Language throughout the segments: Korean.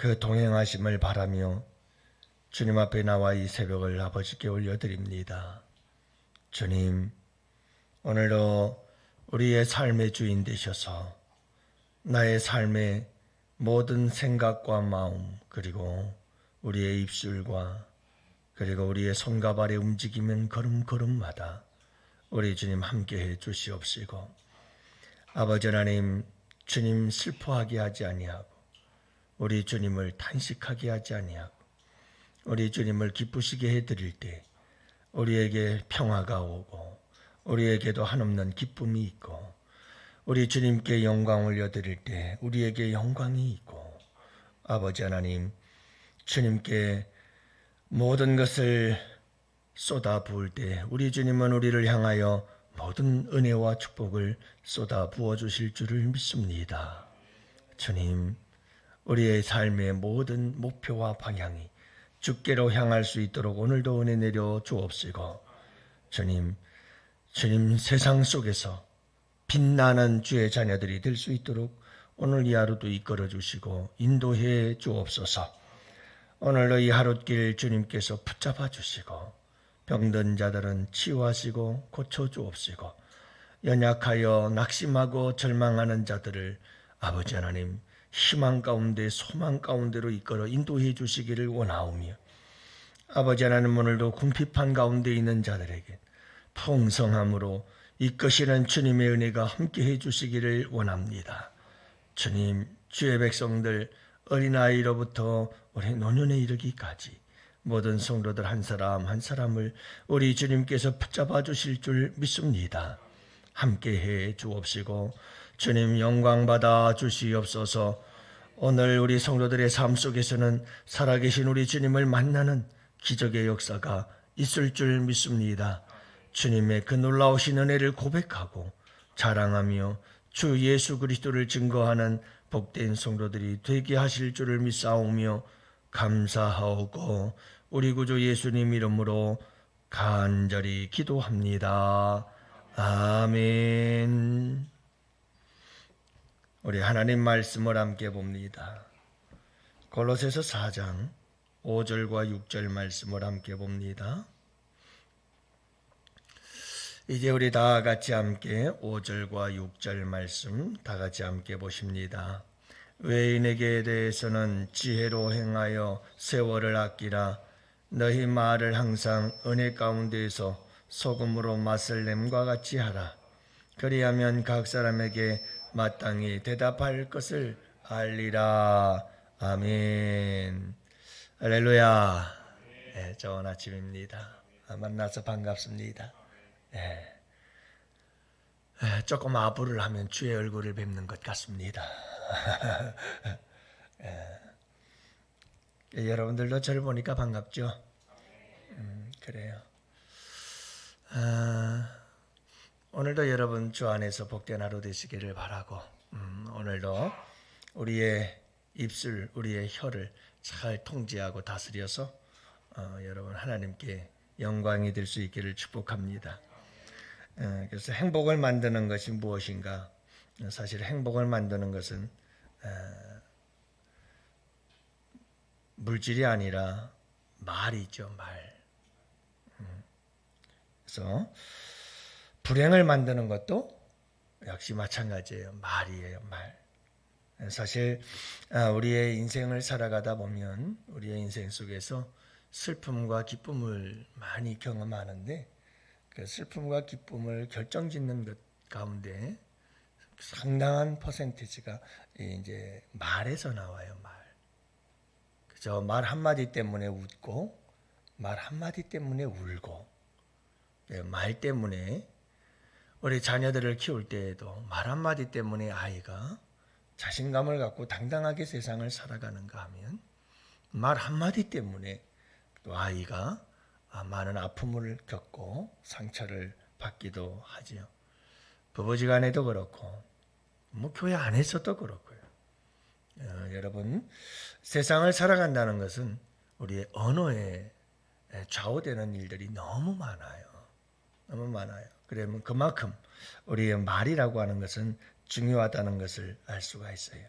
그 동행하심을 바라며 주님 앞에 나와 이 새벽을 아버지께 올려드립니다. 주님, 오늘도 우리의 삶의 주인 되셔서 나의 삶의 모든 생각과 마음 그리고 우리의 입술과 그리고 우리의 손과 발의 움직이는 걸음걸음마다 우리 주님 함께 해 주시옵시고 아버지 하나님 주님 슬퍼하게 하지 아니하고 우리 주님을 탄식하게 하지 아니하고 우리 주님을 기쁘시게 해드릴 때 우리에게 평화가 오고 우리에게도 한없는 기쁨이 있고 우리 주님께 영광 올려드릴 때 우리에게 영광이 있고 아버지 하나님 주님께 모든 것을 쏟아 부을 때 우리 주님은 우리를 향하여 모든 은혜와 축복을 쏟아 부어 주실 줄을 믿습니다. 주님, 우리의 삶의 모든 목표와 방향이 주께로 향할 수 있도록 오늘도 은혜 내려 주옵시고 주님, 주님 세상 속에서 빛나는 주의 자녀들이 될 수 있도록 오늘 이 하루도 이끌어 주시고 인도해 주옵소서. 오늘도 이 하룻길 주님께서 붙잡아 주시고 병든 자들은 치유하시고 고쳐 주옵시고 연약하여 낙심하고 절망하는 자들을 아버지 하나님 희망 가운데 소망 가운데로 이끌어 인도해 주시기를 원하오며 아버지 하나님 오늘도 궁핍한 가운데 있는 자들에게 풍성함으로 이끄시는 주님의 은혜가 함께해 주시기를 원합니다. 주님, 주의 백성들 어린아이로부터 우리 노년에 이르기까지 모든 성도들 한 사람 한 사람을 우리 주님께서 붙잡아 주실 줄 믿습니다. 함께 해 주옵시고 주님 영광 받아 주시옵소서. 오늘 우리 성도들의 삶 속에서는 살아계신 우리 주님을 만나는 기적의 역사가 있을 줄 믿습니다. 주님의 그 놀라우신 은혜를 고백하고 자랑하며 주 예수 그리스도를 증거하는 복된 성도들이 되게 하실 줄을 믿사오며 감사하고 우리 구주 예수님 이름으로 간절히 기도합니다. 아멘. 우리 하나님 말씀을 함께 봅니다. 골로새서 4장 5절과 6절 말씀을 함께 봅니다. 이제 우리 다 같이 함께 5절과 6절 말씀 다 같이 함께 보십니다. 외인에게 대해서는 지혜로 행하여 세월을 아끼라 너희 말을 항상 은혜 가운데에서 소금으로 맛을 냄과 같이 하라. 그리하면 각 사람에게 마땅히 대답할 것을 알리라. 아멘. 할렐루야. 네, 좋은 아침입니다. 아, 만나서 반갑습니다. 네. 에, 조금 아부를 하면 주의 얼굴을 뵙는 것 같습니다. 예, 여러분들도 저를 보니까 반갑죠? 음, 그래요. 아, 오늘도 여러분 주 안에서 복된 하루 되시기를 바라고 음, 오늘도 우리의 입술, 우리의 혀를 잘 통제하고 다스려서 어, 여러분 하나님께 영광이 될 수 있기를 축복합니다. 어, 그래서 행복을 만드는 것이 무엇인가? 사실 행복을 만드는 것은 어, 물질이 아니라 말이죠, 말. 음. 그래서 불행을 만드는 것도 역시 마찬가지예요. 말이에요, 말. 사실 아, 우리의 인생을 살아가다 보면 우리의 인생 속에서 슬픔과 기쁨을 많이 경험하는데 그 슬픔과 기쁨을 결정짓는 것 가운데 상당한 퍼센티지가 이제 말에서 나와요, 말. 그저 말 한마디 때문에 웃고, 말 한마디 때문에 울고, 예, 말 때문에 우리 자녀들을 키울 때에도 말 한마디 때문에 아이가 자신감을 갖고 당당하게 세상을 살아가는가 하면 말 한마디 때문에 또 아이가 많은 아픔을 겪고 상처를 받기도 하지요. 부부지간에도 그렇고 뭐 교회 안에서도 그렇고요. 어, 여러분 세상을 살아간다는 것은 우리의 언어에 좌우되는 일들이 너무 많아요. 너무 많아요. 그러면 그만큼 우리의 말이라고 하는 것은 중요하다는 것을 알 수가 있어요.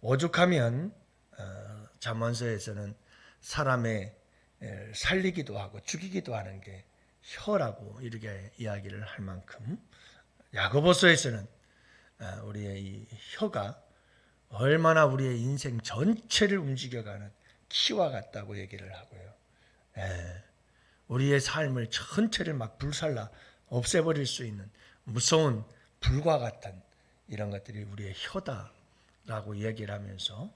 오죽하면 어, 잠언서에서는 사람의 에, 살리기도 하고 죽이기도 하는 게 혀라고 이렇게 이야기를 할 만큼 야고보서에서는 아, 우리의 이 혀가 얼마나 우리의 인생 전체를 움직여가는 키와 같다고 얘기를 하고요. 예, 우리의 삶을 전체를 막 불살라 없애버릴 수 있는 무서운 불과 같은 이런 것들이 우리의 혀다라고 얘기를 하면서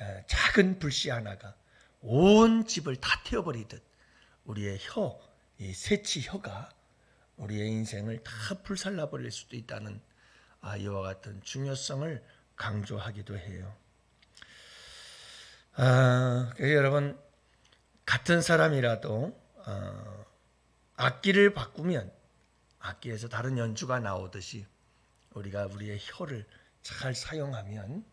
에, 작은 불씨 하나가 온 집을 다 태워버리듯 우리의 혀, 이 새치 혀가 우리의 인생을 다 불살라 버릴 수도 있다는 아, 이와 같은 중요성을 강조하기도 해요. 아, 여러분 같은 사람이라도 어, 악기를 바꾸면 악기에서 다른 연주가 나오듯이 우리가 우리의 혀를 잘 사용하면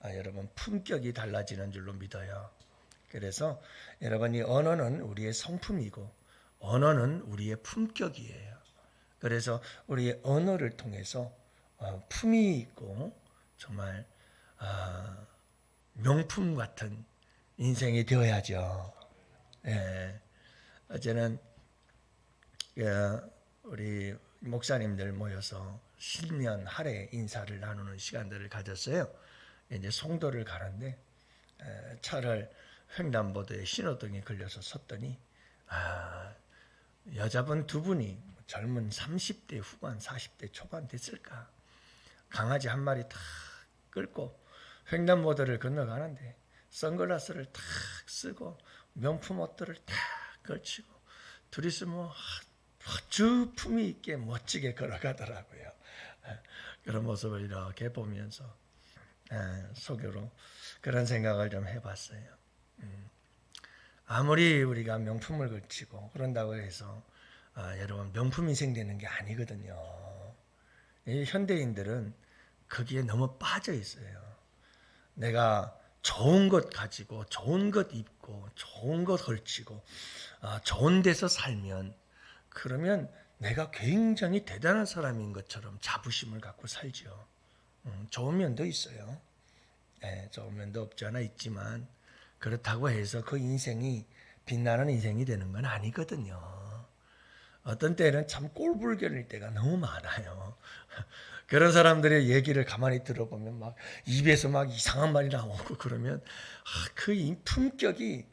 아, 여러분 품격이 달라지는 줄로 믿어요. 그래서 여러분 이 언어는 우리의 성품이고 언어는 우리의 품격이에요. 그래서 우리의 언어를 통해서 어, 품이 있고 정말 아, 명품 같은 인생이 되어야죠. 예. 어제는 예, 우리 목사님들 모여서 신년 할애 인사를 나누는 시간들을 가졌어요. 이제 송도를 가는데 에, 차를 횡단보도에 신호등이 걸려서 섰더니 아, 여자분 두 분이 젊은 30대 후반, 40대 초반 됐을까? 강아지 한 마리 탁 끌고 횡단보도를 건너가는데 선글라스를 탁 쓰고 명품 옷들을 탁 걸치고 둘이서 뭐 아주 품위 있게 멋지게 걸어가더라고요. 그런 모습을 이렇게 보면서 속으로 그런 생각을 좀 해봤어요. 음. 아무리 우리가 명품을 걸치고 그런다고 해서 아, 여러분 명품 인생 되는 게 아니거든요. 이 현대인들은 거기에 너무 빠져 있어요. 내가 좋은 것 가지고 좋은 것 입고 좋은 것 걸치고 아, 좋은 데서 살면 그러면 내가 굉장히 대단한 사람인 것처럼 자부심을 갖고 살죠. 음, 좋은 면도 있어요. 네, 좋은 면도 없지 않아 있지만 그렇다고 해서 그 인생이 빛나는 인생이 되는 건 아니거든요. 어떤 때는 참 꼴불견일 때가 너무 많아요. 그런 사람들의 얘기를 가만히 들어보면 막 입에서 막 이상한 말이 나오고 그러면 아, 그 품격이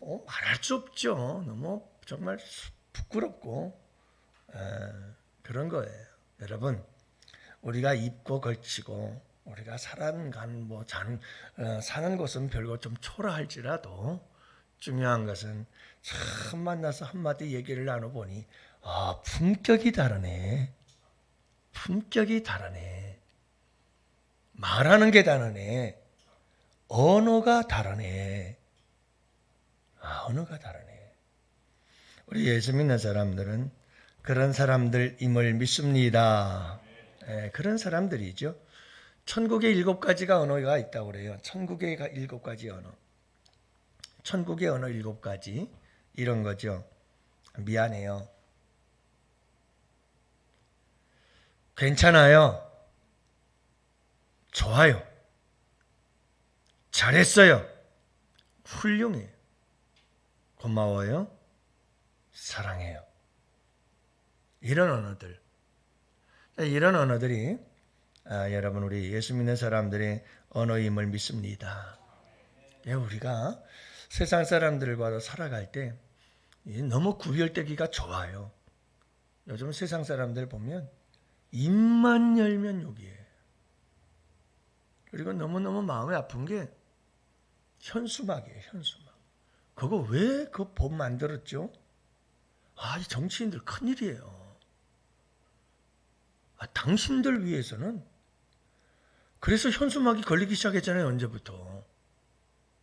뭐 말할 수 없죠. 너무 정말 부끄럽고 에, 그런 거예요. 여러분 우리가 입고 걸치고 우리가 살아가는 뭐 자는, 어, 사는 것은 별거 좀 초라할지라도 중요한 것은 참 만나서 한마디 얘기를 나눠보니 아 품격이 다르네. 품격이 다르네. 말하는 게 다르네. 언어가 다르네. 아, 언어가 다르네. 우리 예수 믿는 사람들은 그런 사람들임을 믿습니다. 예, 그런 사람들이죠. 천국에 일곱 가지가 언어가 있다고 그래요. 천국에 일곱 가지 언어. 천국의 언어 일곱 가지. 이런 거죠. 미안해요. 괜찮아요. 좋아요. 잘했어요. 훌륭해. 고마워요. 사랑해요. 이런 언어들. 이런 언어들이 아, 여러분 우리 예수 믿는 사람들의 언어임을 믿습니다. 예, 우리가 세상 사람들과도 살아갈 때 너무 구별되기가 좋아요. 요즘 세상 사람들 보면 입만 열면 욕이에요. 그리고 너무너무 마음이 아픈 게 현수막이에요, 현수막. 그거 왜 그 법 만들었죠? 아, 이 정치인들 큰일이에요. 아, 당신들 위해서는 그래서 현수막이 걸리기 시작했잖아요, 언제부터.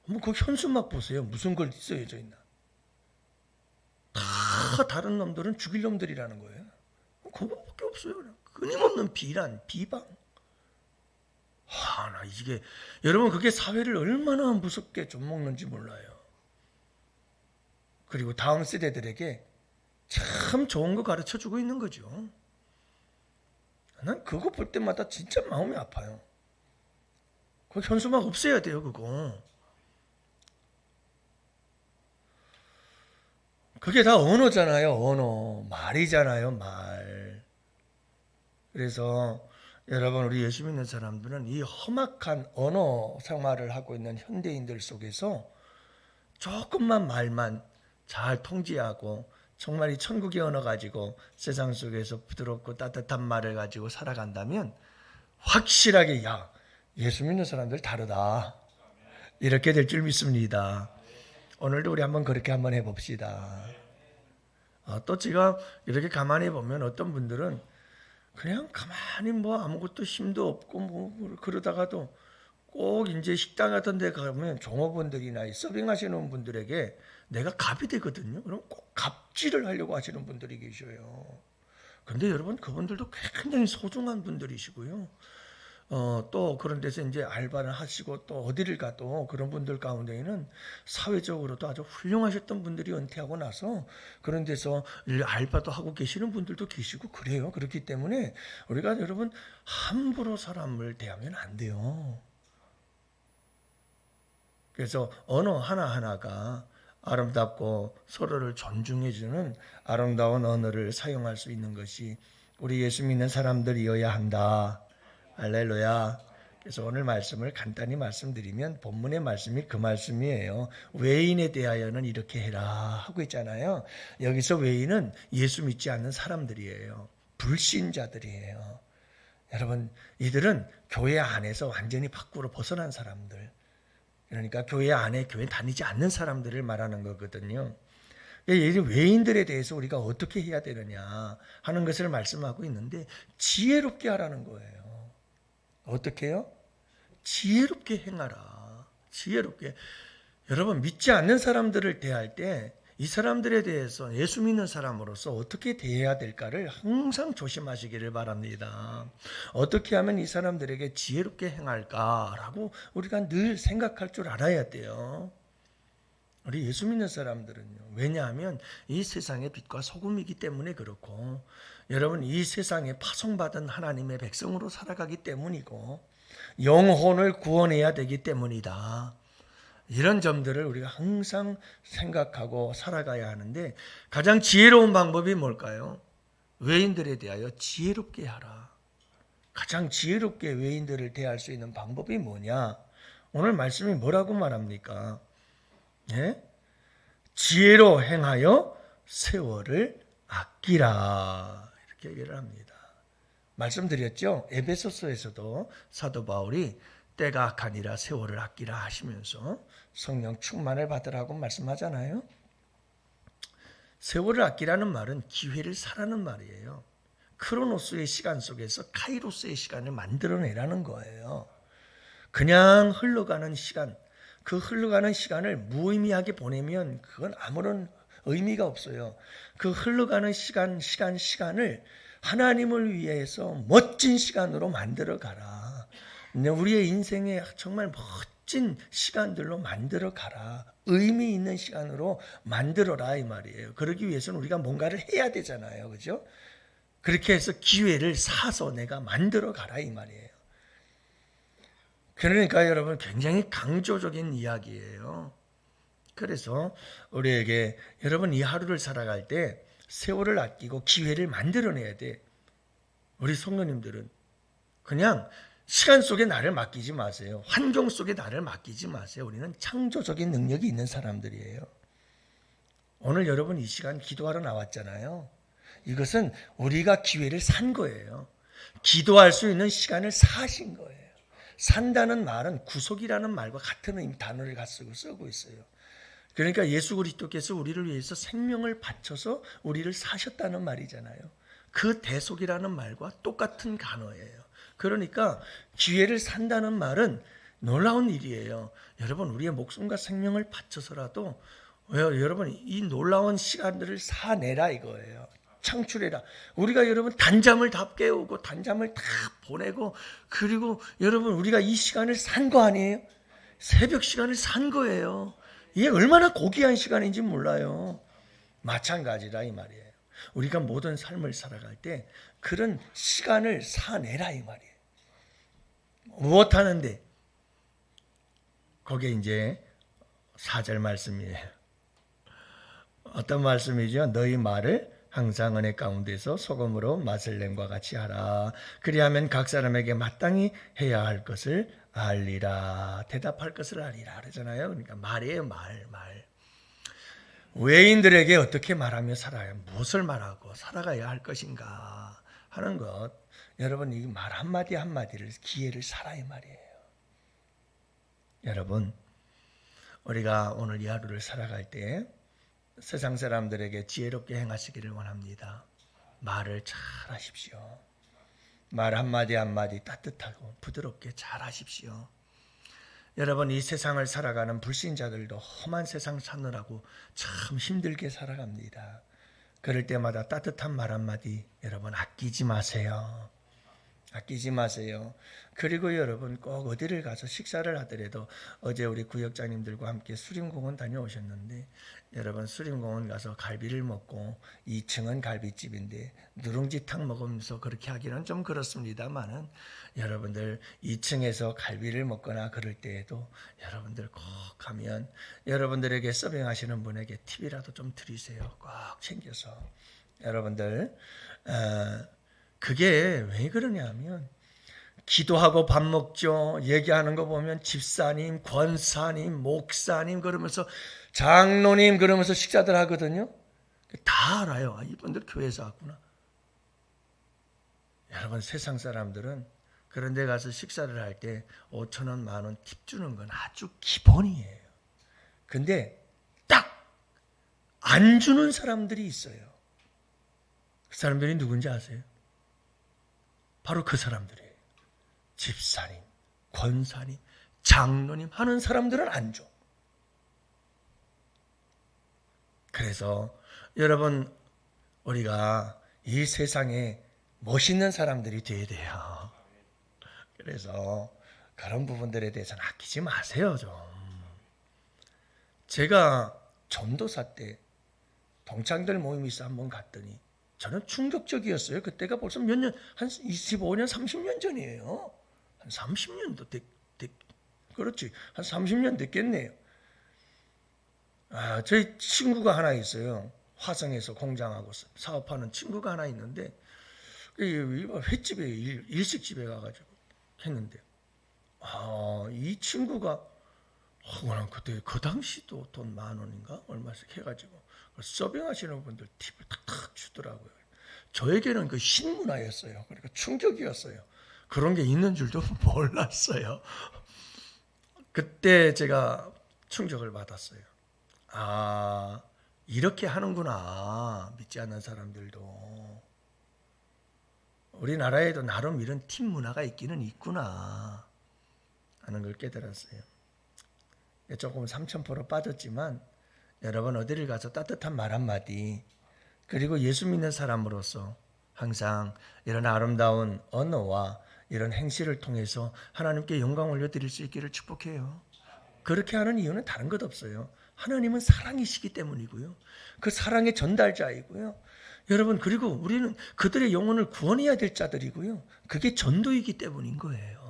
뭐 그 현수막 보세요. 무슨 걸 써여져 있나. 다 다른 놈들은 죽일 놈들이라는 거예요. 그거밖에 없어요. 그냥. 끊임없는 비난, 비방. 하, 나 이게 여러분 그게 사회를 얼마나 무섭게 좀먹는지 몰라요. 그리고 다음 세대들에게 참 좋은 거 가르쳐 주고 있는 거죠. 난 그거 볼 때마다 진짜 마음이 아파요. 그 현수막 없애야 돼요, 그거. 그게 다 언어잖아요, 언어. 말이잖아요, 말. 그래서 여러분 우리 예수 믿는 사람들은 이 험악한 언어 생활을 하고 있는 현대인들 속에서 조금만 말만 잘 통제하고 정말 이 천국의 언어 가지고 세상 속에서 부드럽고 따뜻한 말을 가지고 살아간다면 확실하게 야 예수 믿는 사람들 다르다 이렇게 될 줄 믿습니다. 오늘도 우리 한번 그렇게 한번 해봅시다. 아, 또 제가 이렇게 가만히 보면 어떤 분들은 그냥 가만히 뭐 아무것도 힘도 없고 뭐 그러다가도 꼭 이제 식당 같은 데 가면 종업원들이나 이 서빙하시는 분들에게 내가 갑이 되거든요. 그럼 꼭 갑질을 하려고 하시는 분들이 계셔요. 근데 여러분 그분들도 굉장히 소중한 분들이시고요. 어, 또 그런 데서 이제 알바를 하시고 또 어디를 가도 그런 분들 가운데에는 사회적으로도 아주 훌륭하셨던 분들이 은퇴하고 나서 그런 데서 일 알바도 하고 계시는 분들도 계시고 그래요. 그렇기 때문에 우리가 여러분 함부로 사람을 대하면 안 돼요. 그래서 언어 하나하나가 아름답고 서로를 존중해주는 아름다운 언어를 사용할 수 있는 것이 우리 예수 믿는 사람들이어야 한다. 할렐루야. 그래서 오늘 말씀을 간단히 말씀드리면 본문의 말씀이 그 말씀이에요. 외인에 대하여는 이렇게 해라 하고 있잖아요. 여기서 외인은 예수 믿지 않는 사람들이에요. 불신자들이에요. 여러분, 이들은 교회 안에서 완전히 밖으로 벗어난 사람들. 그러니까 교회 안에 교회 다니지 않는 사람들을 말하는 거거든요. 이 외인들에 대해서 우리가 어떻게 해야 되느냐 하는 것을 말씀하고 있는데 지혜롭게 하라는 거예요. 어떻게요? 지혜롭게 행하라. 지혜롭게. 여러분 믿지 않는 사람들을 대할 때 이 사람들에 대해서 예수 믿는 사람으로서 어떻게 대해야 될까를 항상 조심하시기를 바랍니다. 어떻게 하면 이 사람들에게 지혜롭게 행할까라고 우리가 늘 생각할 줄 알아야 돼요. 우리 예수 믿는 사람들은요. 왜냐하면 이 세상의 빛과 소금이기 때문에 그렇고 여러분 이 세상에 파송받은 하나님의 백성으로 살아가기 때문이고 영혼을 구원해야 되기 때문이다. 이런 점들을 우리가 항상 생각하고 살아가야 하는데 가장 지혜로운 방법이 뭘까요? 외인들에 대하여 지혜롭게 하라. 가장 지혜롭게 외인들을 대할 수 있는 방법이 뭐냐? 오늘 말씀이 뭐라고 말합니까? 예? 지혜로 행하여 세월을 아끼라. 이렇게 얘기를 합니다. 말씀드렸죠? 에베소서에서도 사도 바울이 때가 악하니라 세월을 아끼라 하시면서 성령 충만을 받으라고 말씀하잖아요. 세월을 아끼라는 말은 기회를 사라는 말이에요. 크로노스의 시간 속에서 카이로스의 시간을 만들어내라는 거예요. 그냥 흘러가는 시간, 그 흘러가는 시간을 무의미하게 보내면 그건 아무런 의미가 없어요. 그 흘러가는 시간, 시간, 시간을 하나님을 위해서 멋진 시간으로 만들어 가라. 우리의 인생에 정말 멋진 시간들로 만들어 가라. 의미 있는 시간으로 만들어라 이 말이에요. 그러기 위해서는 우리가 뭔가를 해야 되잖아요. 그죠? 그렇게 해서 기회를 사서 내가 만들어 가라 이 말이에요. 그러니까 여러분 굉장히 강조적인 이야기예요. 그래서 우리에게 여러분 이 하루를 살아갈 때 세월을 아끼고 기회를 만들어내야 돼. 우리 성도님들은 그냥 시간 속에 나를 맡기지 마세요. 환경 속에 나를 맡기지 마세요. 우리는 창조적인 능력이 있는 사람들이에요. 오늘 여러분 이 시간 기도하러 나왔잖아요. 이것은 우리가 기회를 산 거예요. 기도할 수 있는 시간을 사신 거예요. 산다는 말은 구속이라는 말과 같은 의미 단어를 쓰고 쓰고 있어요. 그러니까 예수 그리스도께서 우리를 위해서 생명을 바쳐서 우리를 사셨다는 말이잖아요. 그 대속이라는 말과 똑같은 단어예요. 그러니까 기회를 산다는 말은 놀라운 일이에요. 여러분 우리의 목숨과 생명을 바쳐서라도 여러분 이 놀라운 시간들을 사내라 이거예요. 창출해라. 우리가 여러분 단잠을 다 깨우고 단잠을 다 보내고 그리고 여러분 우리가 이 시간을 산 거 아니에요? 새벽 시간을 산 거예요. 이게 얼마나 고귀한 시간인지 몰라요. 마찬가지라 이 말이에요. 우리가 모든 삶을 살아갈 때 그런 시간을 사내라 이 말이에요. 무엇 하는데? 거기에 이제 사절 말씀이에요. 어떤 말씀이죠? 너희 말을 항상 은혜 가운데서 소금으로 맛을 낸과 같이 하라. 그리하면 각 사람에게 마땅히 해야 할 것을 알리라. 대답할 것을 알리라. 그러잖아요. 그러니까 말이에요, 말, 말. 외인들에게 어떻게 말하며 살아야 무엇을 말하고 살아가야 할 것인가 하는 것. 여러분 이 말 한마디 한마디를 기회를 살아야 말이에요. 여러분 우리가 오늘 이 하루를 살아갈 때 세상 사람들에게 지혜롭게 행하시기를 원합니다. 말을 잘 하십시오. 말 한마디 한마디 따뜻하고 부드럽게 잘 하십시오. 여러분 이 세상을 살아가는 불신자들도 험한 세상 사느라고 참 힘들게 살아갑니다. 그럴 때마다 따뜻한 말 한마디 여러분 아끼지 마세요. 아끼지 마세요. 그리고 여러분 꼭 어디를 가서 식사를 하더라도 어제 우리 구역장님들과 함께 수림공원 다녀오셨는데 여러분 수림공원 가서 갈비를 먹고 2층은 갈비집인데 누룽지탕 먹으면서 그렇게 하기는 좀 그렇습니다만은 여러분들 2층에서 갈비를 먹거나 그럴 때에도 여러분들 꼭 가면 여러분들에게 서빙하시는 분에게 팁이라도 좀 드리세요. 꼭 챙겨서 여러분들 어, 그게 왜 그러냐면 기도하고 밥 먹죠. 얘기하는 거 보면 집사님, 권사님, 목사님 그러면서 장로님 그러면서 식사들 하거든요. 다 알아요. 아, 이분들 교회에서 왔구나. 여러분 세상 사람들은 그런 데 가서 식사를 할 때 5천 원, 만 원 팁 주는 건 아주 기본이에요. 근데 딱 안 주는 사람들이 있어요. 그 사람들이 누군지 아세요? 바로 그 사람들이에요. 집사님, 권사님, 장로님 하는 사람들은 안 줘. 그래서 여러분 우리가 이 세상에 멋있는 사람들이 돼야 돼요. 그래서 그런 부분들에 대해서는 아끼지 마세요 좀. 제가 전도사 때 동창들 있어 한번 갔더니 저는 충격적이었어요. 그때가 벌써 몇 년, 한 25년, 30년 전이에요. 한 30년도 됐, 됐, 그렇지. 한 30년 됐겠네요. 아, 저희 친구가 하나 있어요. 화성에서 공장하고 사업하는 친구가 하나 있는데, 그 횟집에, 일, 일식집에 가가지고 했는데, 아, 이 친구가, 아, 그냥 그때 그 당시도 돈 만 원인가? 얼마씩 해가지고, 서빙하시는 분들 팁을 탁탁 주더라고요. 저에게는 그 신문화였어요. 그러니까 충격이었어요. 그런 게 있는 줄도 몰랐어요. 그때 제가 충격을 받았어요. 아, 이렇게 하는구나. 믿지 않는 사람들도. 우리나라에도 나름 이런 팀 문화가 있기는 있구나. 하는 걸 깨달았어요. 조금 3,000% 빠졌지만 여러분 어디를 가서 따뜻한 말 한마디 그리고 예수 믿는 사람으로서 항상 이런 아름다운 언어와 이런 행실을 통해서 하나님께 영광 올려드릴 수 있기를 축복해요. 그렇게 하는 이유는 다른 것 없어요. 하나님은 사랑이시기 때문이고요. 그 사랑의 전달자이고요. 여러분 그리고 우리는 그들의 영혼을 구원해야 될 자들이고요. 그게 전도이기 때문인 거예요.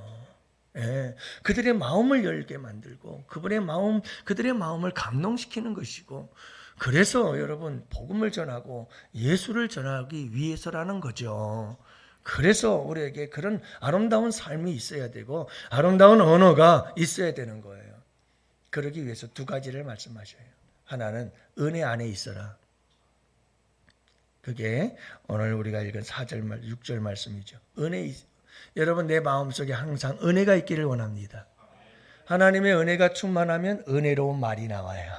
예, 그들의 마음을 열게 만들고 그분의 마음, 그들의 마음을 감동시키는 것이고 그래서 여러분 복음을 전하고 예수를 전하기 위해서라는 거죠. 그래서 우리에게 그런 아름다운 삶이 있어야 되고 아름다운 언어가 있어야 되는 거예요. 그러기 위해서 두 가지를 말씀하셔요. 하나는 은혜 안에 있어라. 그게 오늘 우리가 읽은 4절 말 6절 말씀이죠. 은혜 여러분 내 마음속에 항상 은혜가 있기를 원합니다. 하나님의 은혜가 충만하면 은혜로운 말이 나와요.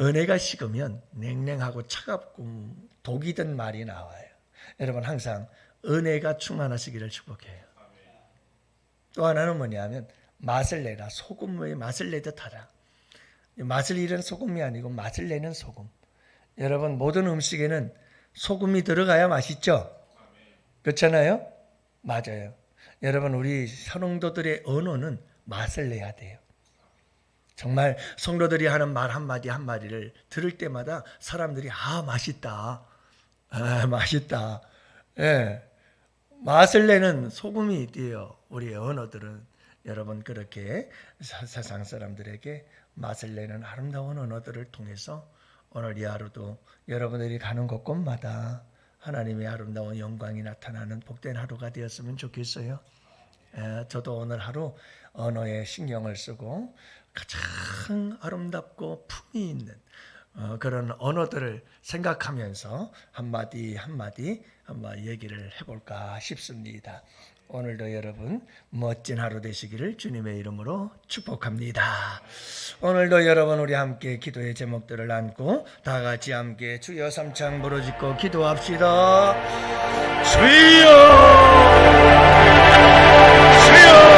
은혜가 식으면 냉랭하고 차갑고 독이 든 말이 나와요. 여러분 항상 은혜가 충만하시기를 축복해요. 또 하나는 뭐냐면 맛을 내라. 소금의 맛을 내듯 하라. 맛을 잃은 소금이 아니고 맛을 내는 소금. 여러분 모든 음식에는 소금이 들어가야 맛있죠? 그렇잖아요? 맞아요. 여러분 우리 선홍도들의 언어는 맛을 내야 돼요. 정말 성도들이 하는 말 한마디 한마디를 들을 때마다 사람들이 아 맛있다. 아 맛있다. 예. 맛을 내는 소금이 있대요. 우리 언어들은 여러분 그렇게 세상 사람들에게 맛을 내는 아름다운 언어들을 통해서 오늘 이 하루도 여러분들이 가는 곳곳마다 하나님의 아름다운 영광이 나타나는 복된 하루가 되었으면 좋겠어요. 에, 저도 오늘 하루 언어에 신경을 쓰고 가장 아름답고 품이 있는 어, 그런 언어들을 생각하면서 한마디 한마디 한번 얘기를 해볼까 싶습니다. 오늘도 여러분 멋진 하루 되시기를 주님의 이름으로 축복합니다. 오늘도 여러분 우리 함께 기도의 제목들을 안고 다 같이 함께 주여 삼창 부르짖고 기도합시다. 주여! 주여!